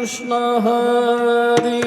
Krishna Hari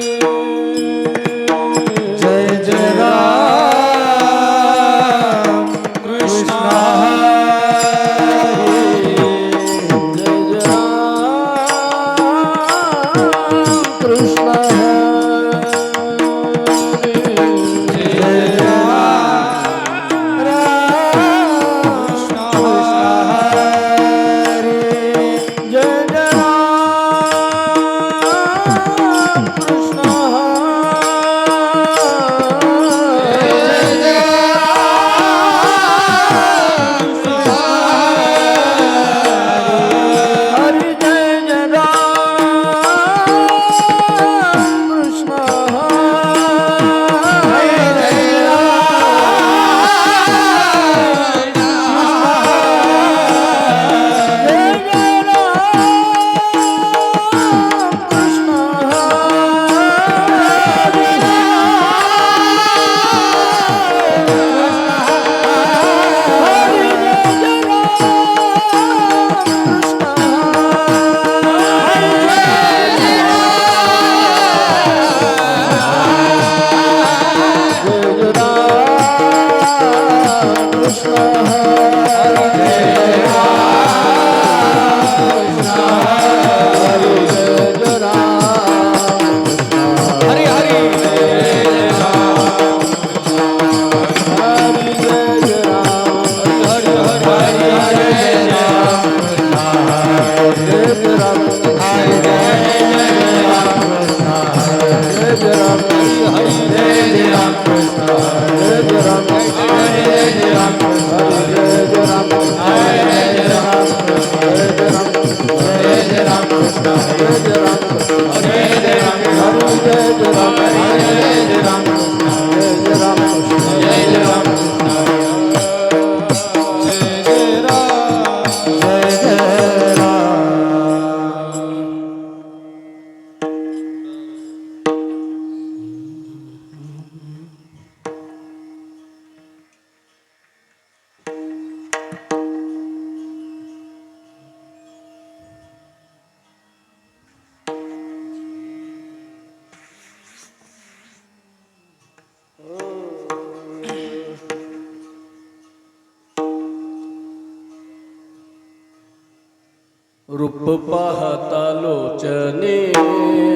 Hare Hare Hare Hare रूप पाहता लोचने।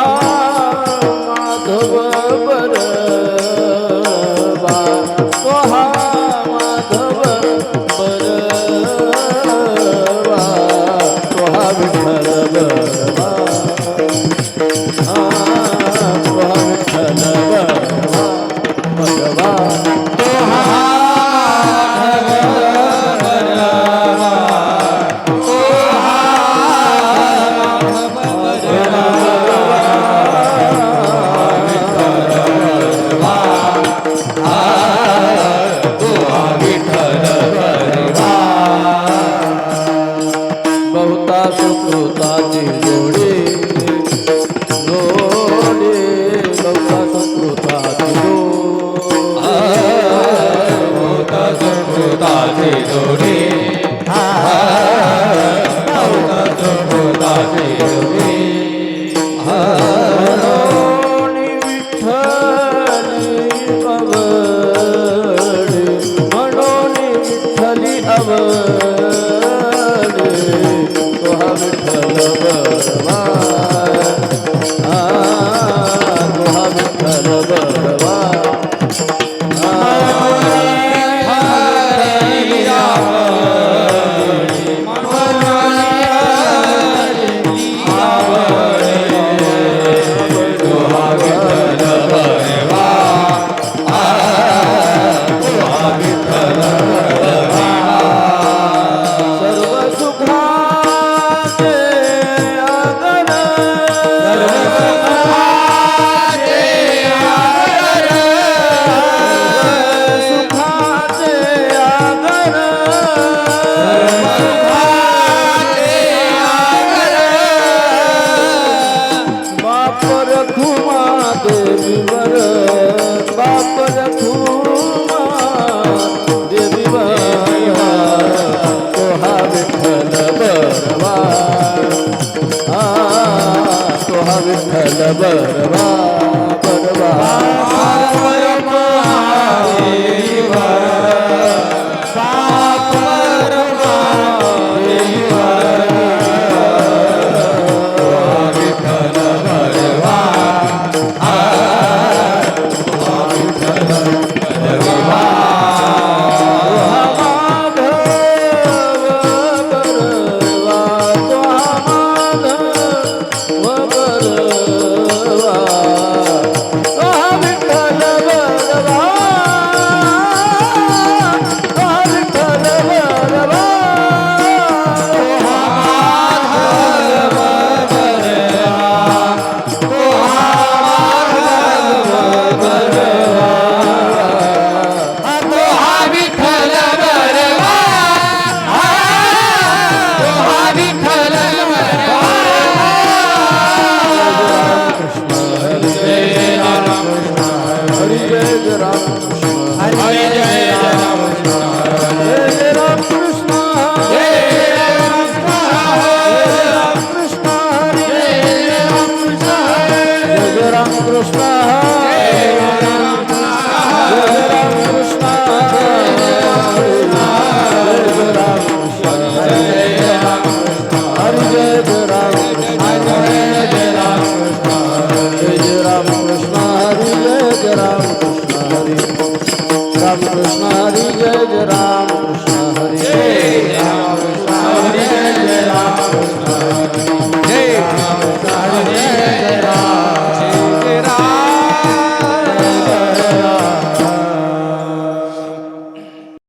হয় વિઠ્ઠલી અવળી મનોની વિઠ્ઠલી અવળી તો હા વિઠ્ઠલ બરવા આ તો હા વિઠ્ઠલ બરવા নাম